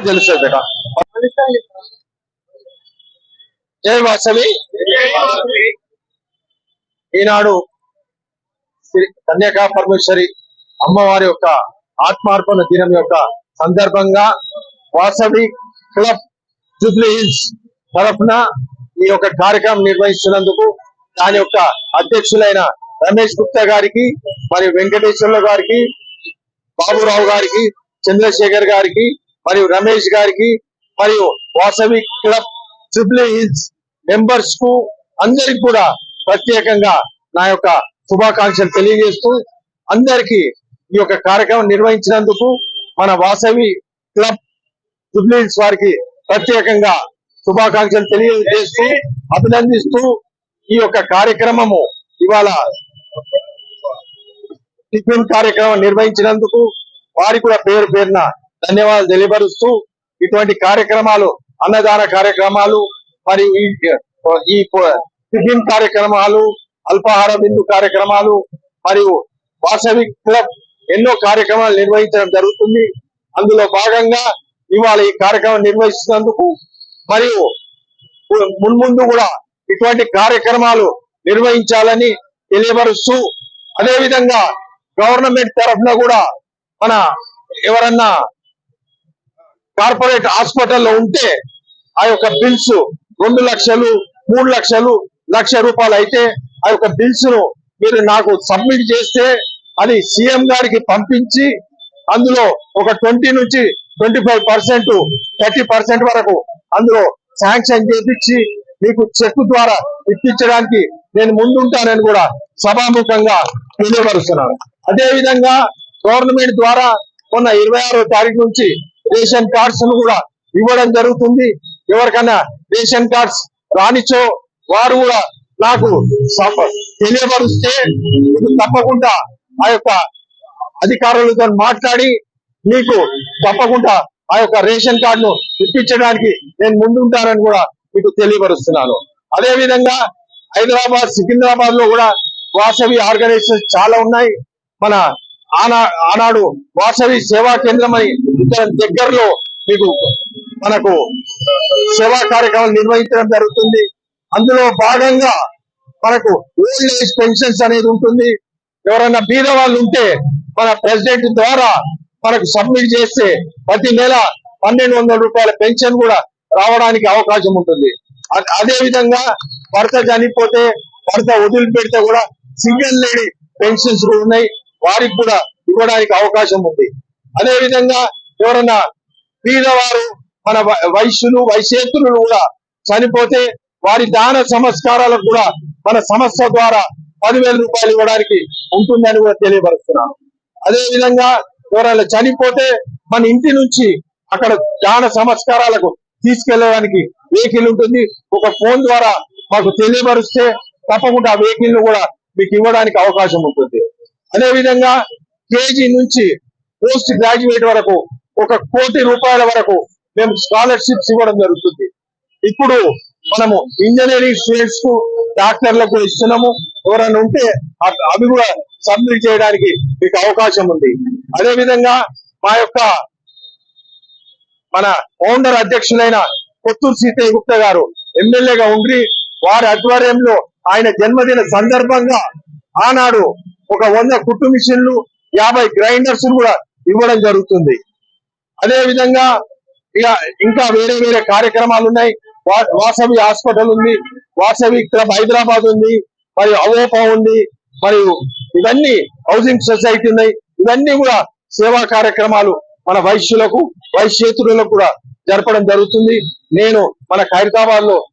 తెలుస్తుంది ఇక్కడ జై వాసవి. ఈనాడు కన్యకా పరమేశ్వరి అమ్మవారి యొక్క ఆత్మార్పణ దినం యొక్క సందర్భంగా వాసవి క్లబ్ జూబ్లీ హిల్స్ తరఫున ఈ యొక్క కార్యక్రమం నిర్వహిస్తున్నందుకు దాని యొక్క అధ్యక్షులైన రమేష్ గుప్తా గారికి మరియు వెంకటేశ్వర్ల గారికి బాబురావు గారికి చంద్రశేఖర్ గారికి మరియు రమేష్ గారికి మరియు వాసవి క్లబ్ ట్రిపుల్ హిల్స్ మెంబర్స్కు అందరికి కూడా ప్రత్యేకంగా నా యొక్క శుభాకాంక్షలు తెలియజేస్తూ అందరికి ఈ యొక్క కార్యక్రమం నిర్వహించినందుకు మన వాసవి క్లబ్ ట్రిపుల్ హిల్స్ వారికి ప్రత్యేకంగా శుభాకాంక్షలు తెలియజేస్తూ అభినందిస్తూ ఈ యొక్క కార్యక్రమము ఇవాళ టిఫిన్ కార్యక్రమం నిర్వహించినందుకు వారి కూడా పేరు పేరున ధన్యవాదాలు తెలియపరుస్తూ ఇటువంటి కార్యక్రమాలు అన్నదాన కార్యక్రమాలు మరియు ఈ టిఫిన్ కార్యక్రమాలు అల్పాహార బిందు కార్యక్రమాలు మరియు వాసవి క్లబ్ ఎన్నో కార్యక్రమాలు నిర్వహించడం జరుగుతుంది. అందులో భాగంగా ఇవాళ ఈ కార్యక్రమం నిర్వహిస్తున్నందుకు మరియు మున్ముందు కూడా ఇటువంటి కార్యక్రమాలు నిర్వహించాలని తెలియపరుస్తూ అదే విధంగా గవర్నమెంట్ తరఫున కూడా మన ఎవరన్నా కార్పొరేట్ హాస్పిటల్లో ఉంటే ఆ యొక్క బిల్స్ రెండు లక్షలు మూడు లక్షలు లక్ష రూపాయలు అయితే ఆ యొక్క బిల్స్ను మీరు నాకు సబ్మిట్ చేస్తే అది సీఎం గారికి పంపించి అందులో ఒక ట్వంటీ నుంచి twenty five percent thirty percent వరకు అందులో శాంక్షన్ చేపించి మీకు చెక్ ద్వారా ఇప్పించడానికి నేను ముందుంటానని కూడా సభాముఖంగా తెలియపరుస్తున్నాను. అదేవిధంగా గవర్నమెంట్ ద్వారా మొన్న ఇరవై ఆరో తారీఖు నుంచి రేషన్ కార్డ్స్ను కూడా ఇవ్వడం జరుగుతుంది. ఎవరికైనా రేషన్ కార్డ్స్ రానిచో వారు కూడా నాకు తెలియపరుస్తే మీకు తప్పకుండా ఆ యొక్క అధికారులతో మాట్లాడి మీకు తప్పకుండా ఆ యొక్క రేషన్ కార్డును ఇప్పించడానికి నేను ముందుంటానని కూడా మీకు తెలియపరుస్తున్నాను. అదే విధంగా హైదరాబాద్ సికింద్రాబాద్లో కూడా వాసవి ఆర్గనైజేషన్ చాలా ఉన్నాయి. మన ఆనా ఆనాడు వాసవి సేవా కేంద్రం అని ఇక్కడ దగ్గరలో మీకు మనకు సేవా కార్యక్రమాలు నిర్వహించడం జరుగుతుంది. అందులో భాగంగా మనకు ఓల్డ్ ఏజ్ పెన్షన్స్ అనేది ఉంటుంది. ఎవరైనా బీద వాళ్ళు ఉంటే మన ప్రెసిడెంట్ ద్వారా మనకు సబ్మిట్ చేస్తే ప్రతి నెల పన్నెండు వందల రూపాయల పెన్షన్ కూడా రావడానికి అవకాశం ఉంటుంది. అదే విధంగా భర్త చనిపోతే భర్త వదిలిపెడితే కూడా సింగిల్ లేడీ పెన్షన్స్ కూడా ఉన్నాయి. వారికి కూడా ఇవ్వడానికి అవకాశం ఉంది. అదే విధంగా ఎవరన్నా పేదవారు మన వైశ్యులు వైశ్యేతులు కూడా చనిపోతే వారి దాన సంస్కారాలకు కూడా మన సంస్థ ద్వారా పదివేల రూపాయలు ఇవ్వడానికి ఉంటుందని కూడా తెలియపరుస్తున్నాను. అదే విధంగా ఎవరైనా చనిపోతే మన ఇంటి నుంచి అక్కడ దాన సంస్కారాలకు తీసుకెళ్ళడానికి వెహికల్ ఉంటుంది. ఒక ఫోన్ ద్వారా మాకు తెలియపరిస్తే తప్పకుండా ఆ వెహికల్ కూడా మీకు ఇవ్వడానికి అవకాశం ఉంటుంది. అదే విధంగా కేజీ నుంచి పోస్ట్ గ్రాడ్యుయేట్ వరకు ఒక కోటి రూపాయల వరకు మేము స్కాలర్షిప్స్ ఇవ్వడం జరుగుతుంది. ఇప్పుడు మనము ఇంజనీరింగ్ స్టూడెంట్స్కు డాక్టర్లకు ఇస్తున్నాము. ఎవరైనా ఉంటే అవి కూడా సబ్మిట్ చేయడానికి మీకు అవకాశం ఉంది. అదే విధంగా మా యొక్క మన ఫౌండర్ అధ్యక్షులైన కొత్తూరు సీతయ్య గుప్తా గారు ఎమ్మెల్యేగా ఉండి వారి ఆధ్వర్యంలో ఆయన జన్మదిన సందర్భంగా ఆనాడు ఒక వంద కుట్టు మిషన్లు యాభై గ్రైండర్స్ కూడా ఇవ్వడం జరుగుతుంది. అదే విధంగా ఇక ఇంకా వేరే వేరే కార్యక్రమాలు ఉన్నాయి. వా- వాసవి హాస్పిటల్ ఉంది వాసవి క్లబ్ హైదరాబాద్ ఉంది మరియు అవోపా ఉంది మరియు ఇవన్నీ హౌసింగ్ సొసైటీ ఉన్నాయి. ఇవన్నీ కూడా సేవా కార్యక్రమాలు మన వైశ్యులకు వైశ్యేతులకు కూడా జరపడం జరుగుతుంది. నేను మన ఖైరతాబాద్లో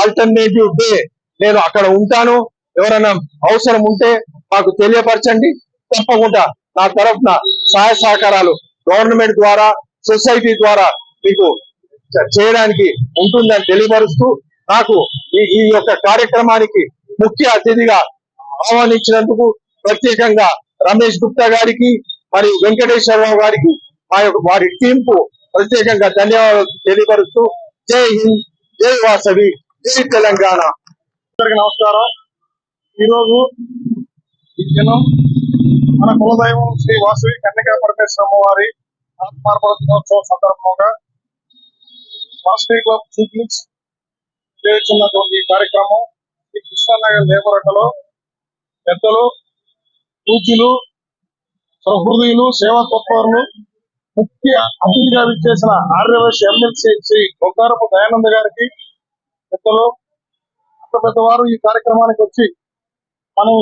ఆల్టర్నేటివ్ డే నేను అక్కడ ఉంటాను. ఎవరైనా అవసరం ఉంటే మాకు తెలియపరచండి. తప్పకుండా నా తరఫున సహాయ సహకారాలు గవర్నమెంట్ ద్వారా సొసైటీ ద్వారా మీకు చేయడానికి ఉంటుందని తెలియపరుస్తూ నాకు ఈ ఈ యొక్క కార్యక్రమానికి ముఖ్య అతిథిగా ఆహ్వానించినందుకు ప్రత్యేకంగా రమేష్ గుప్తా గారికి మరియు వెంకటేశ్వరరావు గారికి మా యొక్క వారి టీంకు ప్రత్యేకంగా ధన్యవాదాలు తెలియపరుస్తూ జై హింద్ జై వాసవి జై తెలంగాణ. నమస్కారం. ఈరోజు ఈ దినం మన కులదైవం శ్రీ వాసవి కన్యకా పరమేశ్వర అమ్మవారి ఆత్మార్పణ దినోత్సవం సందర్భంగా వాసవి క్లబ్ చూపించి చేస్తున్నటువంటి కార్యక్రమం ఈ కృష్ణానగర్ లేబరటలో పెద్దలు పూజలు సహృదయులు సేవా తత్పరులు ముఖ్య అతిథిగా విచ్చేసిన ఆర్యవైశ్య ఎమ్మెల్సీ శ్రీ గొంగారపు దయానంద గారికి పెద్దలు అంత పెద్దవారు ఈ కార్యక్రమానికి వచ్చి మనం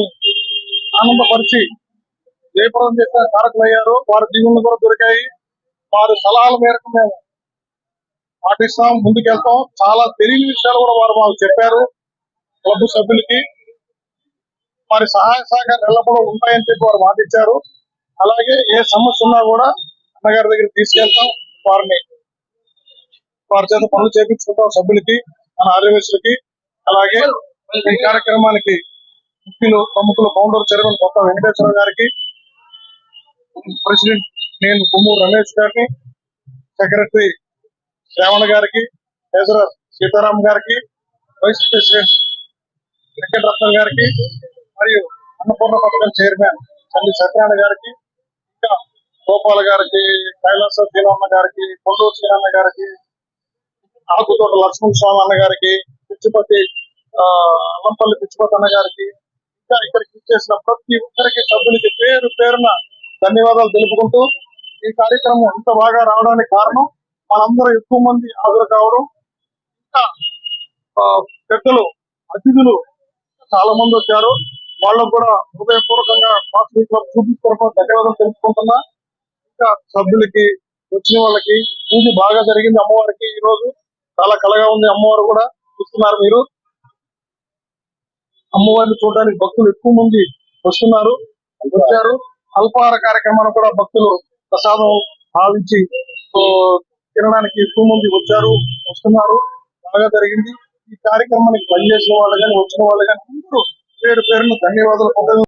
ఆనందపరిచి జయప్రదం చేసిన కారకులయ్యారు వారి జీవనలు కూడా దొరికాయి. వారి సలహాల మేరకు మేము పాటిస్తాం ముందుకెళ్తాం. చాలా తెలియని విషయాలు కూడా వారు మాకు చెప్పారు క్లబ్ సభ్యులకి. వారి సహాయ సహకారం ఎల్లప్పుడూ ఉంటాయని చెప్పి వారు మాటిచ్చారు. అలాగే ఏ సమస్య ఉన్నా కూడా అన్నగారి దగ్గర తీసుకెళ్తాం వారిని. వారి చేత పనులు చేపించుకుంటాం సభ్యులకి మన ఆదివాసులకి అలాగే ఈ కార్యక్రమానికి ముఖ్యులు ప్రముఖులు ఫౌండర్ చైర్మన్ కొత్త వెంకటేశ్వర గారికి ప్రెసిడెంట్ నేను కొమ్మూరు రమేష్ గారిని సెక్రటరీ శ్రావణ గారికి ట్రెజరర్ సీతారాం గారికి వైస్ ప్రెసిడెంట్ వెంకటరత్నం గారికి మరియు అన్నపూర్ణ పథకం చైర్మన్ చల్లి సత్యనారాయణ గారికి ఇంకా గోపాల్ గారికి కైలాస శ్రీరామ గారికి కొల్లూరు శ్రీరామ గారికి ఆకుతోట లక్ష్మణ స్వామి అన్న గారికి పిచ్చిపతి అల్లంపల్లి పిచ్చిపతి అన్న గారికి ఇంకా ఇక్కడికి ఇచ్చేసిన ప్రతి ఒక్కరికి సభ్యులకి పేరు పేరున ధన్యవాదాలు తెలుపుకుంటూ ఈ కార్యక్రమం ఇంత బాగా రావడానికి కారణం మనందరూ ఎక్కువ మంది హాజరు కావడం. ఇంకా ఆ, పెద్దలు అతిథులు చాలా మంది వచ్చారు. వాళ్ళకు కూడా హృదయపూర్వకంగా మాస్టర్ క్లబ్ చూపించుకోవడం ధన్యవాదాలు తెలుసుకుంటున్నా ఇంకా సభ్యులకి వచ్చిన వాళ్ళకి పూజ బాగా జరిగింది అమ్మవారికి ఈ రోజు చాలా కలగా ఉంది అమ్మవారు కూడా. చూస్తున్నారు మీరు. అమ్మవారిని చూడడానికి భక్తులు ఎక్కువ మంది వస్తున్నారు. వచ్చారు. అల్పాహార కార్యక్రమాన్ని కూడా భక్తులు ప్రసాదం భావించి తినడానికి ఎక్కువ మంది వచ్చారు వస్తున్నారు. బాగా జరిగింది. ఈ కార్యక్రమానికి పనిచేసిన వాళ్ళు కానీ వచ్చిన వాళ్ళు కానీ అందరూ పేరు పేరును ధన్యవాదాలు.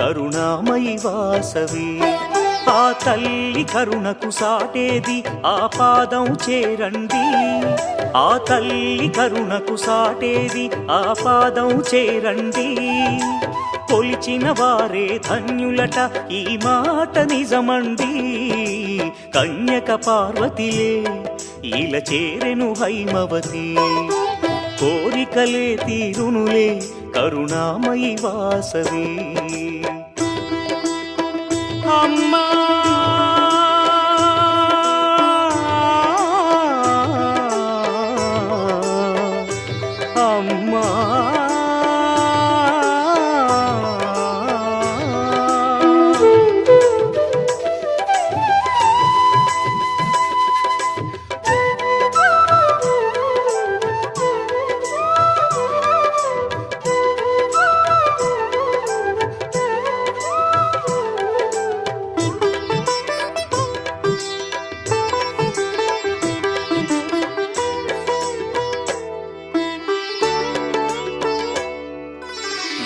కరుణామయి వాసవి. ఆ తల్లి కరుణకు సాటేది ఆ పాదం చేరండి. ఆ తల్లి కరుణకు సాటేది ఆ పాదం చేరండి. కొలిచిన వారే ధన్యులట ఈ మాట నిజమండి. కన్యక పార్వతిలే ఇల చేరెను హైమవతి. కోరికలే తీరునులే కరుణామయి వాసవే.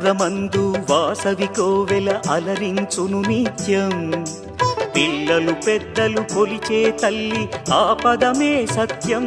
మధురమందు వాసవి కోవెల అలరించును నిత్యం. పిల్లలు పెద్దలు కొలిచే తల్లి ఆ పదమే సత్యం.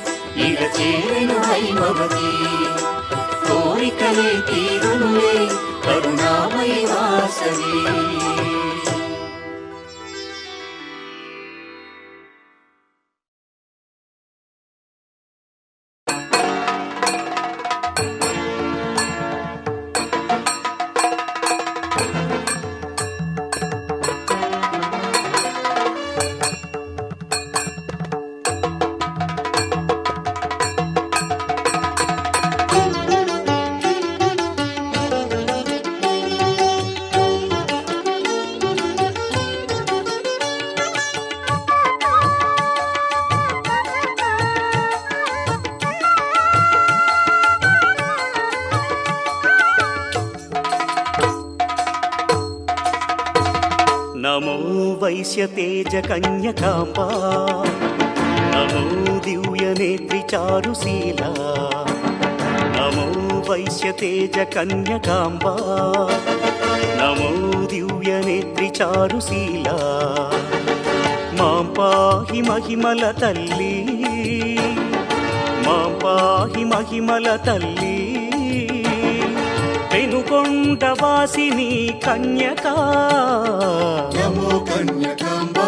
ఇలా చేరెను హైమవతి కోరికలే తీరులే కరుణామయ వాసవి. వైశ్యతేజ కన్యకాంబా. నమో దివ్యనేత్రి చారుశీల నమో వైశ్యతేజ కన్యకాంబా. నమో దివ్యనేత్రి చారుశీల మాం పాహి మహిమల తల్లి. పెనుకొండ వాసిని కన్యకా. నమో కన్యకాంబా.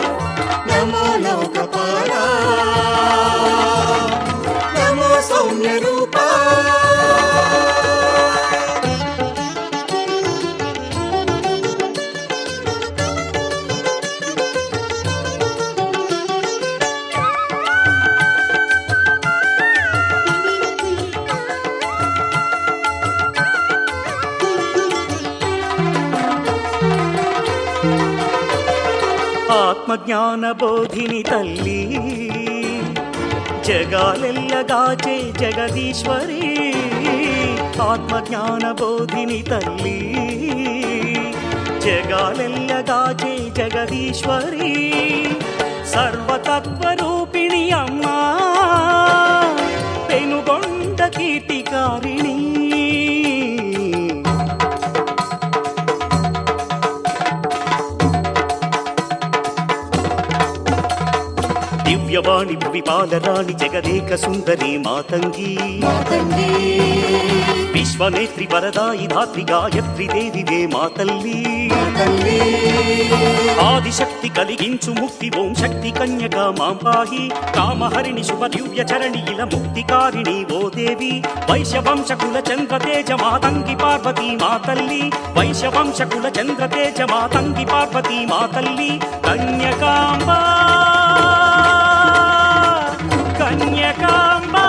ఆత్మజ్ఞాన బోధిని తల్లి జగాలెల్లగాచే జగదీశ్వరి. ఆత్మజ్ఞాన బోధిని తల్లి జగాలెల్లగాచే జగదీశ్వరి. సర్వతత్వరూ విపాలరాణి జగదేక సుందరి మాతంగి. విశ్వనేత్రి వరదాయి ధాత్రి గాయత్రి దేవివే మా తల్లి తల్లి ఆదిశక్తి కలిగించు ముక్తి ఓం శక్తి కన్యక మాం పాహి. కామహరిణి శుభ దివ్య చరణి ఇల ముక్తికారిణి ఓ దేవి. వైశ్యవంశకుల చంద్ర తేజ మాతంగి పార్వతీ మా తల్లి వైశ్యవంశకుల చంద్ర తేజ మాతంగి పార్వతీ మా తల్లి కన్యకాంబా కన్యకాంబా